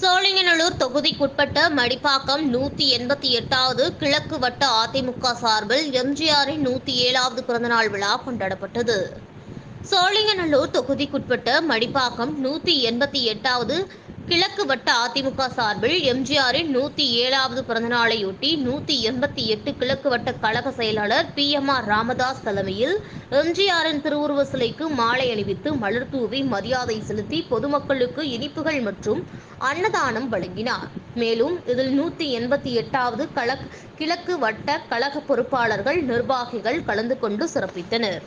சோழிங்கநல்லூர் தொகுதிக்குட்பட்ட மடிப்பாக்கம் நூத்தி எண்பத்தி எட்டாவது கிழக்கு வட்ட அதிமுக சார்பில் எம்ஜிஆரின் நூத்தி ஏழாவது பிறந்தநாள் விழா கொண்டாடப்பட்டது. சோழிங்கநல்லூர் தொகுதிக்குட்பட்ட மடிப்பாக்கம் நூத்தி எண்பத்தி எட்டாவது கிழக்கு வட்ட அதிமுக சார்பில் எம்ஜிஆரின் நூத்தி ஏழாவது பிறந்தநாளையொட்டி நூத்தி எண்பத்தி எட்டு கிழக்கு வட்ட கழக செயலாளர் பி எம் ஆர் ராமதாஸ் தலைமையில் எம்ஜிஆரின் திருவுருவ சிலைக்கு மாலை அணிவித்து மலர் தூவி மரியாதை செலுத்தி பொதுமக்களுக்கு இனிப்புகள் மற்றும் அன்னதானம் வழங்கினார். மேலும் இதில் நூத்தி எண்பத்தி எட்டாவது கழக் கிழக்கு வட்ட கழக பொறுப்பாளர்கள் நிர்வாகிகள் கலந்து கொண்டு சிறப்பித்தனர்.